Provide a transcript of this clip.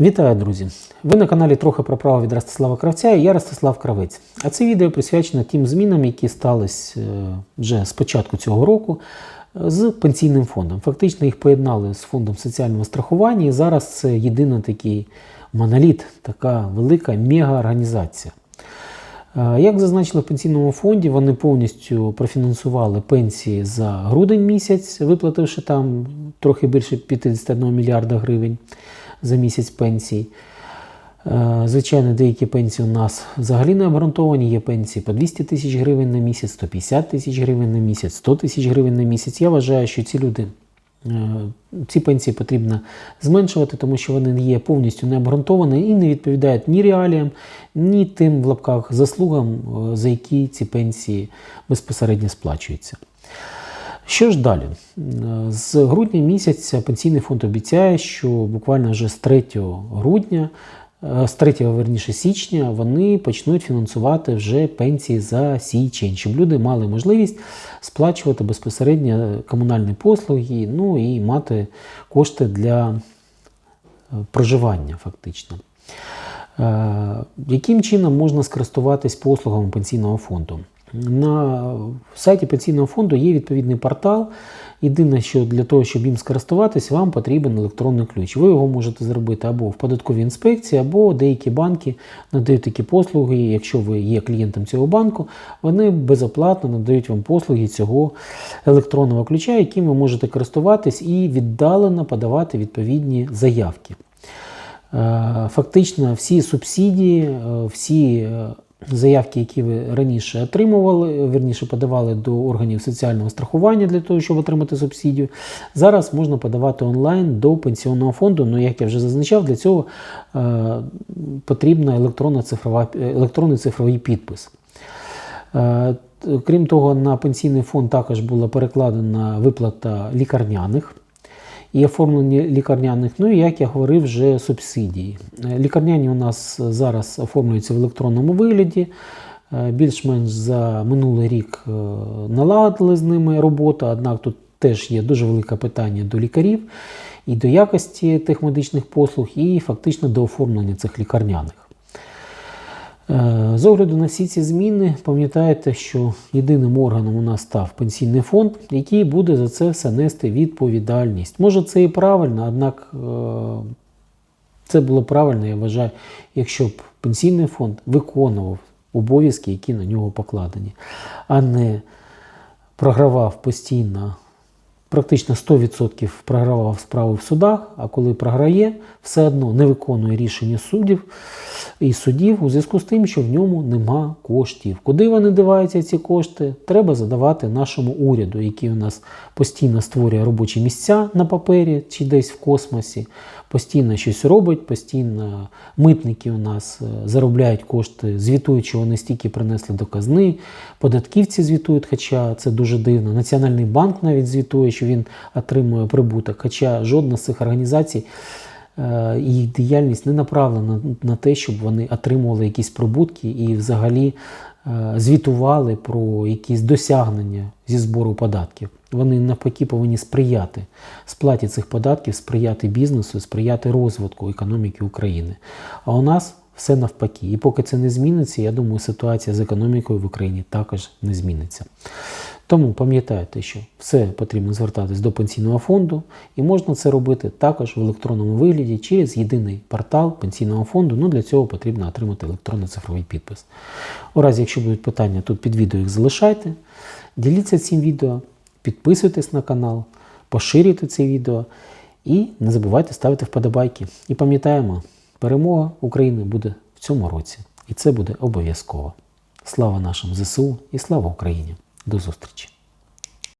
Вітаю, друзі! Ви на каналі трохи про право від Ростислава Кравця і я Ростислав Кравець. А це відео присвячено тим змінам, які сталися е, вже з початку цього року з пенсійним фондом. Фактично їх поєднали з фондом соціального страхування, і зараз це єдиний такий моноліт, така велика мегаорганізація. Е, Як зазначили в пенсійному фонді, вони повністю профінансували пенсії за грудень місяць, виплативши там трохи більше 51 мільярда гривень за місяць пенсій. Е, Звичайно, деякі пенсії у нас взагалі не обґрунтовані. Є пенсії по 200 тисяч гривень на місяць, 150 тисяч гривень на місяць, 100 тисяч гривень на місяць. Я вважаю, що ці люди, е, ці пенсії потрібно зменшувати, тому що вони є повністю не обґрунтовані і не відповідають ні реаліям, ні тим в лапках заслугам, е, за які ці пенсії безпосередньо сплачуються. Що ж далі? Е, З грудня місяця пенсійний фонд обіцяє, що буквально вже з 3 грудня, е, з 3 верніше січня, вони почнуть фінансувати вже пенсії за січень, щоб люди мали можливість сплачувати безпосередньо комунальні послуги, ну і мати кошти для е, проживання фактично. Яким чином можна скористуватись послугами пенсійного фонду? На сайті пенсійного фонду є відповідний портал. Єдине, що для того, щоб їм скористуватись, вам потрібен електронний ключ. Ви його можете зробити або в податковій інспекції, або деякі банки надають такі послуги. Якщо ви є клієнтом цього банку, вони безоплатно надають вам послуги цього електронного ключа, яким ви можете користуватись і віддалено подавати відповідні заявки. Е, Фактично, всі субсидії, е, всі е, заявки, які ви раніше отримували, верніше подавали до органів соціального страхування для того, щоб отримати субсидію, зараз можна подавати онлайн до пенсіонного фонду. Ну, як я вже зазначав, для цього е, потрібна електронна цифрова, електронний цифровий підпис. Е, Крім того, на пенсійний фонд також була перекладена виплата лікарняних і оформлення лікарняних. Ну і як я говорив, вже субсидії. Е, Лікарняні у нас зараз оформлюються в електронному вигляді. Е, Більш-менш за минулий рік е, налагодили з ними роботу, однак тут теж є дуже велике питання до лікарів і до якості тих медичних послуг, і фактично до оформлення цих лікарняних. Е, З огляду на всі ці зміни, пам'ятаєте, що єдиним органом у нас став пенсійний фонд, який буде за це все нести відповідальність. Може, це і правильно, однак е, це було правильно, я вважаю, якщо б пенсійний фонд виконував обов'язки, які на нього покладені, а не програвав постійно. Практично 100% програвав справи в судах, а коли програє, все одно не виконує рішення суддів і судів у зв'язку з тим, що в ньому нема коштів. Куди вони диваються ці кошти, треба задавати нашому уряду, який у нас постійно створює робочі місця на папері чи десь в космосі, постійно щось робить, постійно митники у нас е, заробляють кошти, звітують, що вони стільки принесли до казни, податківці звітують, хоча це дуже дивно. Національний банк навіть звітує, що він отримує прибуток, хоча жодна з цих організацій. е, Їх діяльність не направлена на те, щоб вони отримували якісь прибутки і взагалі е, звітували про якісь досягнення зі збору податків. Вони навпаки повинні сприяти сплаті цих податків, сприяти бізнесу, сприяти розвитку економіки України. А у нас все навпаки. І поки це не зміниться, я думаю, ситуація з економікою в Україні також не зміниться. Тому пам'ятайте, що все потрібно звертатись до пенсійного фонду, і можна це робити також в електронному вигляді через єдиний портал пенсійного фонду. Ну для цього потрібно отримати електронний цифровий підпис. У разі, якщо будуть питання, тут під відео їх залишайте. Діліться цим відео, підписуйтесь на канал, поширюйте це відео і не забувайте ставити вподобайки. І пам'ятаємо, перемога України буде в цьому році. І це буде обов'язково. Слава нашим ЗСУ і слава Україні! До зустрічі!